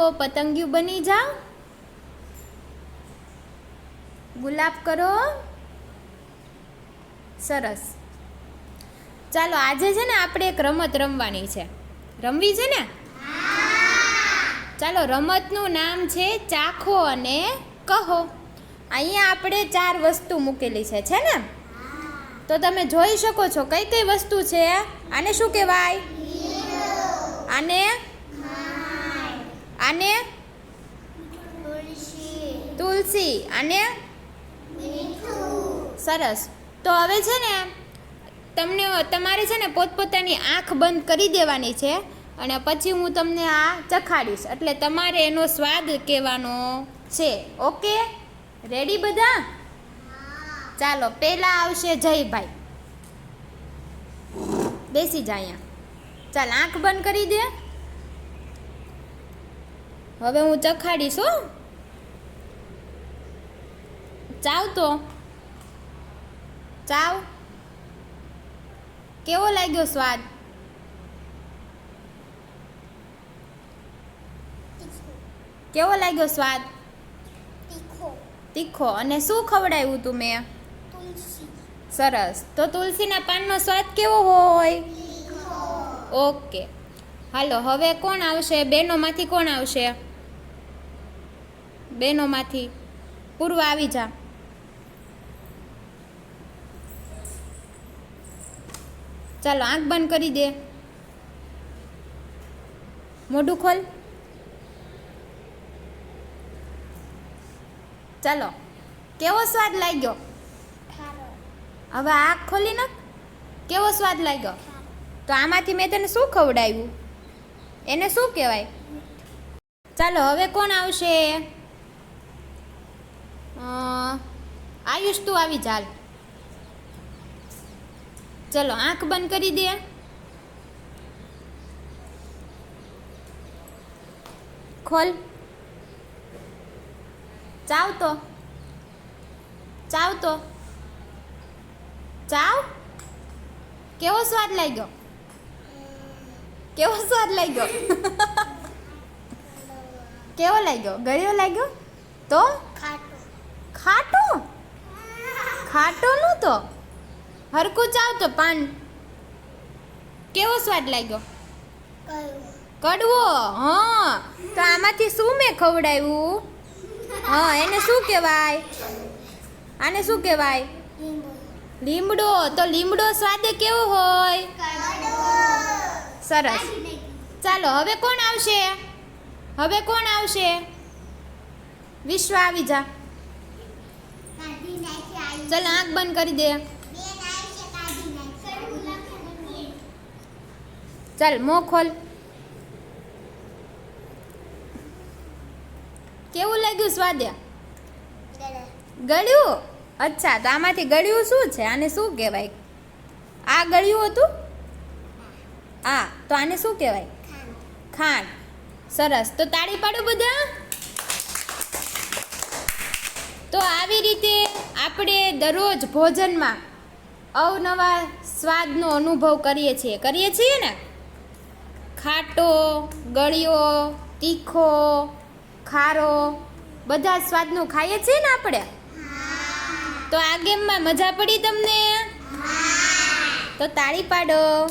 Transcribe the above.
તો પતંગિયું બની જાઓ ગુલાબ કરો. સરસ. ચાલો, આજે છે ને આપણે એક રમત રમવાની છે. રમવી છે ને? ચાલો, રમતનું નામ છે ચાખો અને કહો. અહીંયા આપણે ચાર વસ્તુ મૂકેલી છે છે ને? તો તમે જોઈ શકો છો કઈ કઈ વસ્તુ છે? આને શું કહેવાય? આને આને તુલસી આને સરસ. તો હવે છે ને તમને તમારે છે ને પોતપોતાની આંખ બંધ કરી દેવાની છે અને પછી હું તમને આ ચખાડીશ. એટલે તમારે એનો સ્વાદ કહેવાનો છે. ઓકે? રેડી બધા? ચાલો, પહેલાં આવશે જયભાઈ. બેસી જા અહીંયા. ચાલ, આંખ બંધ કરી દે. હવે હું ચખાડીશ હો. ચાવ તો. ચાવ. કેવો લાગ્યો સ્વાદ? કેવો લાગ્યો સ્વાદ? તીખો. અને શું ખવડાવ્યું તું મેં? સરસ. તો તુલસીના પાનનો સ્વાદ કેવો હોય? ઓકે. હાલો હવે કોણ આવશે? બેનોમાંથી કોણ આવશે? બેનોમાંથી પૂર્વ આવી જા. ચાલો આંખ બંધ કરી દે. મોઢું ખોલ. ચાલો કેવો સ્વાદ લાગ્યો? હવે આંખ ખોલી નાખ. કેવો સ્વાદ લાગ્યો? તો આમાંથી મેં તને શું ખવડાવ્યું? એને શું કહેવાય? ચાલો હવે કોણ આવશે? આયુષ, તું આવી ચાલ ચલો, આંખ બંધ કરી દે. ખોલ. ચાવ તો. ચાવ તો. ચાવ? કેવો સ્વાદ લાગ્યો? કેવો સ્વાદ લાગ્યો? કેવો લાગ્યો? ગળ્યો લાગ્યો? તો? ખાટો. ખાટો? નું તો? હરકું ચાવ તો પાન. કેવો સ્વાદ લાગ્યો? કડવો? હા. તો આમાંથી શું મેં ખવડાવ્યું? હા, એને શું કહેવાય? આને શું કહેવાય? લીમડો. તો લીમડો સ્વાદે કેવો હોય? સરસ. ચાલો, હવે કોણ આવશે? હવે કોણ આવશે? વિશ્વ આવી જા. ચાલ આંખ બંધ કરી દે. ચાલ, મો ખોલ. કેવું લાગ્યું સ્વાદે? ગળ્યું? અચ્છા, તો આમાંથી ગળ્યું શું છે? આને શું કહેવાય? આ ગળ્યું હતું? આ તો આને શું કહેવાય? ખાંડ. સરસ. તો તાળી પાડો બધા? તો આવી રીતે આપણે દરરોજ ભોજનમાં અવનવા સ્વાદનો અનુભવ કરીએ છીએ. કરીએ છીએ ને? ખાટો, ગળ્યો, તીખો, ખારો, બધા સ્વાદનું ખાઈએ છીએ ને આપણે? તો આ ગેમમાં મજા પડી તમને? તો તાળી પાડો.